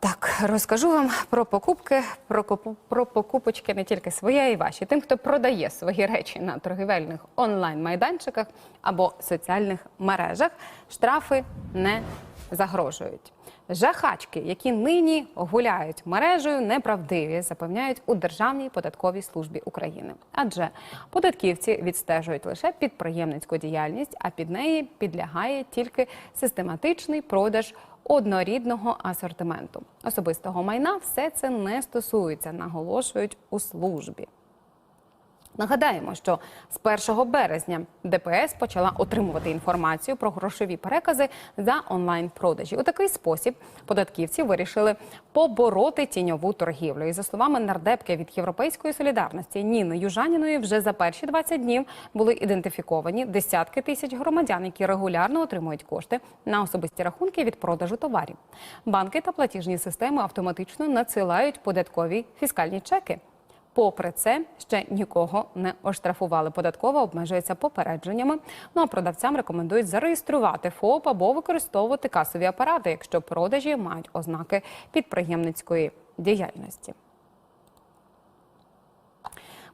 Так, розкажу вам про покупки, про, про покупочки не тільки свої, а й ваші. Тим, хто продає свої речі на торгівельних онлайн-майданчиках або соціальних мережах, штрафи не загрожують. Жахачки, які нині гуляють мережею, неправдиві, запевняють у Державній податковій службі України. Адже податківці відстежують лише підприємницьку діяльність, а під неї підлягає тільки систематичний продаж однорідного асортименту. Особистого майна все це не стосується, наголошують у службі. Нагадаємо, що з 1 березня ДПС почала отримувати інформацію про грошові перекази за онлайн-продажі. У такий спосіб податківці вирішили побороти тіньову торгівлю. І за словами нардепки від Європейської солідарності Ніни Южаніної, вже за перші 20 днів були ідентифіковані десятки тисяч громадян, які регулярно отримують кошти на особисті рахунки від продажу товарів. Банки та платіжні системи автоматично надсилають податкові фіскальні чеки. Попри це, ще нікого не оштрафували. Податкова обмежується попередженнями. Ну а продавцям рекомендують зареєструвати ФОП або використовувати касові апарати, якщо продажі мають ознаки підприємницької діяльності.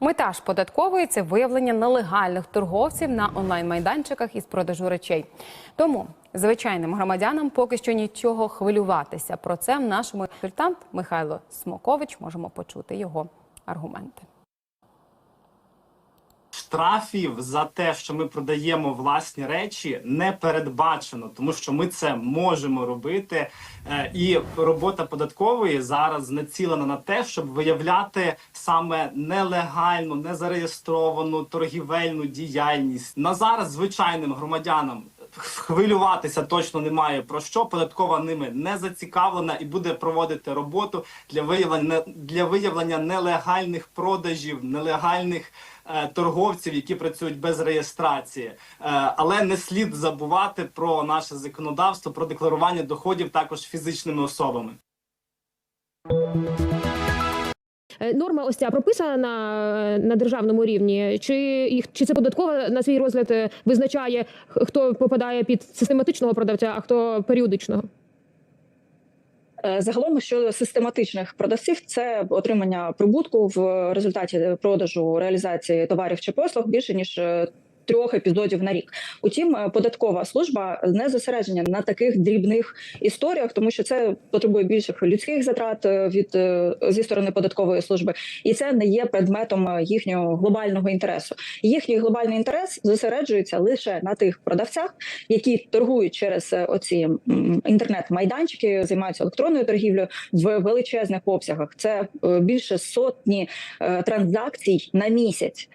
Мета ж податкової це виявлення нелегальних торговців на онлайн-майданчиках із продажу речей. Тому звичайним громадянам поки що нічого хвилюватися. Про це нашому консультант Михайло Смокович можемо почути його аргументи. Штрафів за те, що ми продаємо власні речі, не передбачено, тому що ми це можемо робити. Е, І робота податкової зараз націлена на те, щоб виявляти саме нелегальну, незареєстровану торгівельну діяльність. На зараз звичайним громадянам хвилюватися точно немає про що. Податкова ними не зацікавлена і буде проводити роботу для виявлення для виявлення нелегальних продажів, нелегальних е, торговців, які працюють без реєстрації. Е, але не слід забувати про наше законодавство про декларування доходів також фізичними особами. Е, Норма ось ця прописана на, на державному рівні, чи, їх- чи це податкова на свій розгляд е, визначає, хто попадає під систематичного продавця, а хто періодичного? Е, Загалом щодо систематичних продавців, це отримання прибутку в результаті продажу реалізації товарів чи послуг більше ніж. Трьох епізодів на рік. Утім, е, податкова служба не зосередження на таких дрібних історіях, тому що це потребує більших людських затрат е, від е, зі сторони податкової служби, і це не є предметом їхнього глобального інтересу. Їхній глобальний інтерес зосереджується лише на тих продавцях, які торгують через оці інтернет-майданчики, займаються електронною торгівлею в величезних обсягах. Це більше сотні транзакцій на місяць.